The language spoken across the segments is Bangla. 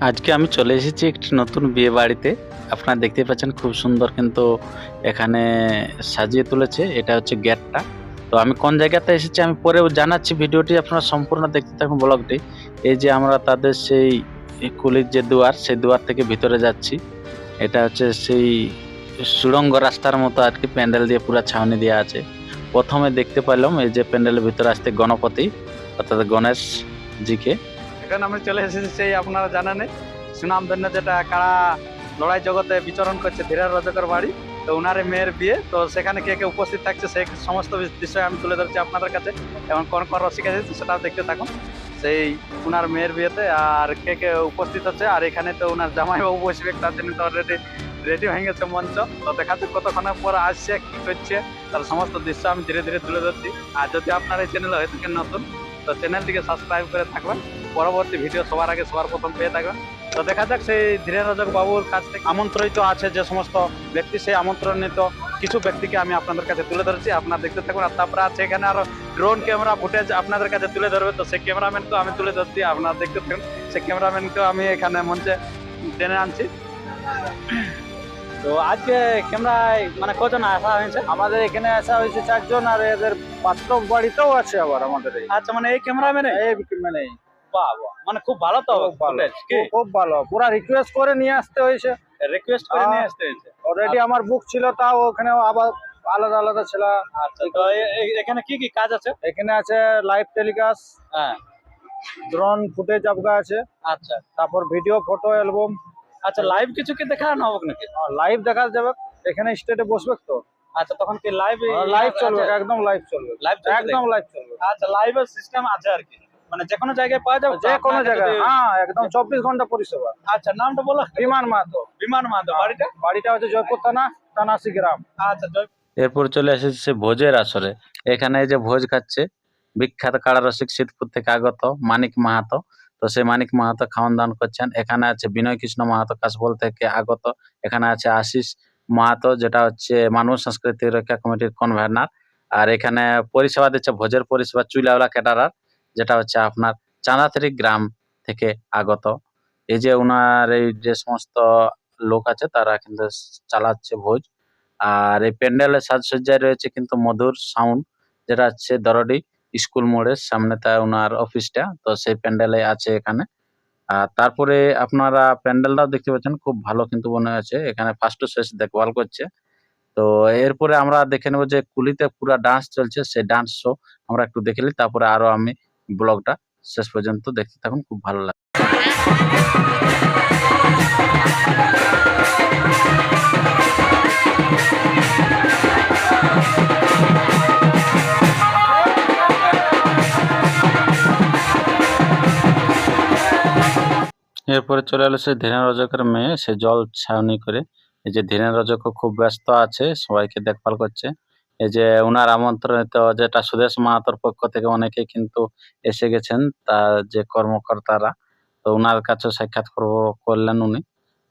আজকে আমি চলে এসেছি একটি নতুন বিয়ে বাড়িতে। আপনারা দেখতে পাচ্ছেন খুব সুন্দর কিন্তু এখানে সাজিয়ে তুলেছে, এটা হচ্ছে গেটটা। তো আমি কোন জায়গাতে এসেছি আমি পরেও জানাচ্ছি ভিডিওটি, আপনারা সম্পূর্ণ দেখতে থাকুন ব্লগটি। এই যে আমরা তাদের সেই কুলির যে দুয়ার, সেই দুয়ার থেকে ভিতরে যাচ্ছি। এটা হচ্ছে সেই সুড়ঙ্গ রাস্তার মতো আর কি, প্যান্ডেল দিয়ে পুরো ছাউনি দেওয়া আছে। প্রথমে দেখতে পেলাম এই যে প্যান্ডেলের ভিতরে আসতে গণপতি, অর্থাৎ গণেশ জিকে। এখন আমি চলে এসেছি, সেই আপনারা জানেন সুনাম ধন্য যেটা কারা লড়াই জগতে বিচরণ করছে ধীরের রজকের বাড়ি। তো ওনার মেয়ের বিয়ে। তো সেখানে কে কে উপস্থিত থাকছে, সেই সমস্ত বিষয় আমি তুলে ধরছি আপনাদের কাছে। এবং কোন কোন রসিক আছে সেটাও দেখতে থাকুন। সেই ওনার মেয়ের বিয়েতে আর কে কে উপস্থিত হচ্ছে আর এখানে তো ওনার জামাইবাবু বসবে, তার জন্য তো অলরেডি রেডি হয়ে গেছে মঞ্চ। তো দেখা যাক কতক্ষণ পর আসছে, কি করছে, তার সমস্ত দৃশ্য আমি ধীরে ধীরে তুলে ধরছি। আর যদি আপনার এই চ্যানেল হয়ে থাকেন নতুন তো চ্যানেলটিকে সাবস্ক্রাইব করে থাকবেন। পরবর্তী ভিডিও সবার আগে সবার প্রথম পেয়ে থাকবেন। তো দেখা যাক সেই ধীরেন রজক বাবুর কাছ থেকে আমন্ত্রিত আছে যে সমস্ত ব্যক্তি, সেই আমন্ত্রণিত কিছু ব্যক্তিকে আমি আপনাদের কাছে তুলে ধরেছি। আপনারা দেখতে থাকুন আর তারপরে আছে এখানে আরও ড্রোন ক্যামেরা ফুটেজ আপনাদের কাছে তুলে ধরবে। তো সেই ক্যামেরাম্যানকেও আমি তুলে ধরছি, আপনারা দেখতে থাকুন। সেই ক্যামেরাম্যানকেও আমি এখানে মঞ্চে টেনে আনছি। তো আজকে ক্যামেরায় মানে কজন আসা হয়েছে? আমাদের এখানে আসা হয়েছে চারজন আর এদের বাস্তব বাড়িতেও আছে আবার আমাদের আচ্ছা মানে এই ক্যামেরাম্যানে? এই মানে বাহ বাহ মানে খুব ভালো তো খুব ভালো খুব- খুব ভালো। পুরা রিকোয়েস্ট করে নিয়ে আসতে হয়েছে। রিকোয়েস্ট করে নিয়ে আসতে হয়েছে? অলরেডি আমার বুক ছিল তাও ওখানে আবার আলাদা আলাদা ছিল। আচ্ছা তো এখানে কি কি কাজ আছে? এখানে আছে লাইভ টেলিকাস্ট হ্যাঁ। ড্রোন ফুটেজ আপকা আছে। আচ্ছা। তারপর ভিডিও ফটো অ্যালবাম আচ্ছা লাইভ কিছু কি দেখানো হবে নাকি? লাইভ দেখা যাবে। এখানে স্টেটে বসবে তো। আচ্ছা তখন কি লাইভ লাইভ চলবে একদম লাইভ চলবে। লাইভ একদম লাইভ চলবে। আচ্ছা লাইভের সিস্টেম আছে আর কি। মানে যে কোনো জায়গায় পাওয়া যাবে যে কোনো জায়গায়। হ্যাঁ একদম চব্বিশ ঘণ্টা পরিষেবা। আচ্ছা নামটা বলো। বিমান মাহাতো। বিমান মাধব বাড়িটা? বাড়িটা হচ্ছে জয়পুর থানা তানাসি গ্রাম। আচ্ছা এরপর চলে এসেছে সে ভোজের আসরে। এখানে এই যে ভোজ খাচ্ছে বিখ্যাত কাড়া রসিক শীতপুর থেকে আগত মানিক মাহাতো। তো সেই মানিক মাহাতো খাওয়ান দাওয়ান করছেন। এখানে আছে বিনয় কৃষ্ণ মাহাতো কাশবল থেকে আগত। এখানে আছে আশিস মাহাতো, যেটা হচ্ছে মানব সংস্কৃতি রক্ষা কমিটির কনভেনার আর এখানে পরিষেবা দিচ্ছে ভোজের পরিষেবা চুলাওলা ক্যাটারার যেটা হচ্ছে আপনার চাঁদাতেরি গ্রাম থেকে আগত। এই যে ওনার এই যে সমস্ত লোক আছে, তারা কিন্তু চালাচ্ছে ভোজ। আর এই প্যান্ডেলের সাজসজ্জায় রয়েছে কিন্তু মধুর সাউন্ড যেটা হচ্ছে দরডি। স্কুল মোড়ের সামনে তা ওনার অফিসটা তো সেই প্যান্ডেলে আছে এখানে। আর তারপরে আপনারা প্যান্ডেলটাও দেখতে পাচ্ছেন, খুব ভালো কিন্তু মনে হয়েছে। এখানে ফার্স্ট টু শেষ দেখভাল করছে। তো এরপরে আমরা দেখে নেব যে কুলিতে পুরো ডান্স চলছে, সেই ডান্স শো আমরা একটু দেখে নিই। তারপরে আরও আমি ব্লগটা শেষ পর্যন্ত দেখতে থাকুন, খুব ভালো লাগে এরপরে চলে এলো সে ধীরেন রজকের মেয়ে। সে জল ছাউনি করে এই যে ধীরেন রজকও খুব ব্যস্ত আছে, সবাইকে দেখভাল করছে। এই যে উনার আমন্ত্রণিত যেটা সুদেশ মাহাতোর পক্ষ থেকে অনেকে কিন্তু এসে গেছেন, তার যে কর্মকর্তারা, তো ওনার কাছে সাক্ষাৎ করব- করলেন উনি।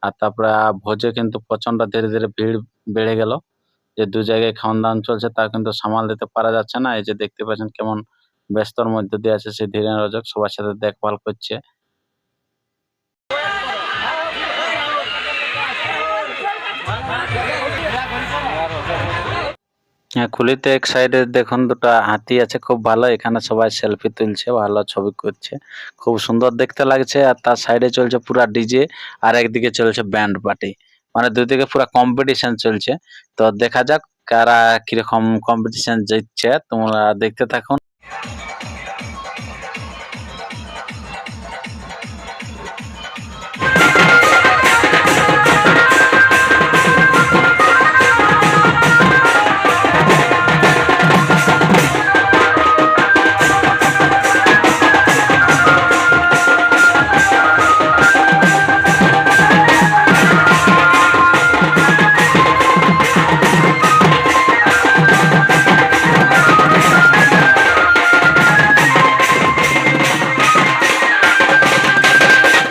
আর তারপরে ভোজে কিন্তু প্রচণ্ড ধীরে ধীরে ভিড় বেড়ে গেল। যে দু জায়গায় খাওয়ান দাওয়ান চলছে, তা কিন্তু সামাল দিতে পারা যাচ্ছে না। এই যে দেখতে পাচ্ছেন কেমন ব্যস্তর মধ্যে দিয়ে আছে সেই ধীরেন রজক, সবার সাথে দেখভাল করছে। খুলিতে এক সাইডে দেখুন দুটো হাতি আছে, খুব ভালো। এখানে সবাই সেলফি তুলছে, ভালো ছবি করছে। খুব সুন্দর দেখতে লাগছে, আর তার সাইডে চলছে পুরা ডিজে আর একদিকে চলছে ব্যান্ড পার্টি মানে দুদিকে পুরা কম্পিটিশন চলছে। তো দেখা যাক কারা কীরকম কম্পিটিশন জিতছে, তোমরা দেখতে থাকুন।